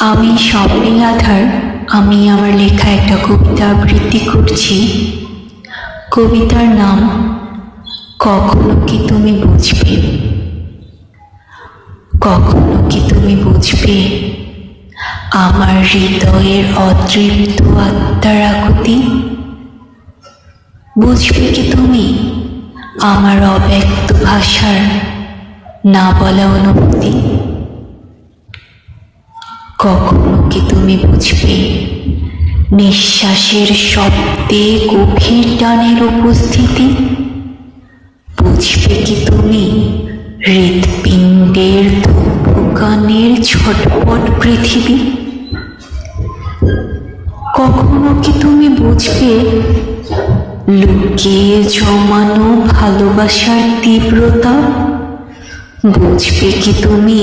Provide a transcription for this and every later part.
আমি স্বপ্নীল আধার আমি আমার লেখা একটা কবিতা আবৃত্তি করছি। কবিতার নাম, কখনো কি তুমি বুঝবে? কখনো কি তুমি বুঝবে? আমার হৃদয়ের অতৃপ্ত আত্মার আকুতি? বুঝবে কি তুমি? আমার অব্যক্ত ভাষার না বলা অনুভূতি? কখনো কি তুমি বুঝবে? নিঃশ্বাসের শব্দে গভীর টানের উপস্থিতি? বুঝবে কি তুমি হৃৎপিণ্ডের ধূপকানের ছটপট পৃথিবী? কখনো কি তুমি বুঝবে লুকিয়ে জমানো ভালোবাসার তীব্রতা? বুঝবে কি তুমি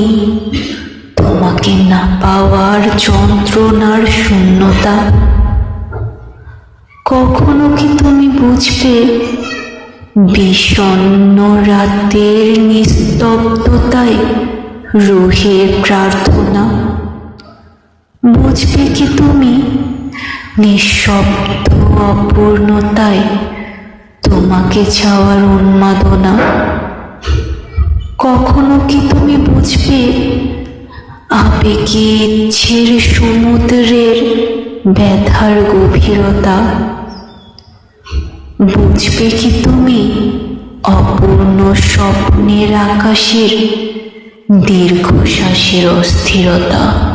তোমাকে না পাওয়ার যন্ত্রণার শূন্যতা। কখনো কি তুমি বুঝবে? বিষণ্ণ রাতের নিস্তব্ধতায় রোহের প্রার্থনা। বুঝবে কি তুমি? নিঃশব্দ অপূর্ণতায় তোমাকে চাওয়ার উন্মাদনা। কখনো কি তুমি বুঝবে? আবেগে ইচ্ছের সমুদ্রের ব্যথার গভীরতা। বুঝবে কি তুমি? অপূর্ণ স্বপ্নের আকাশের দীর্ঘশ্বাসের অস্থিরতা।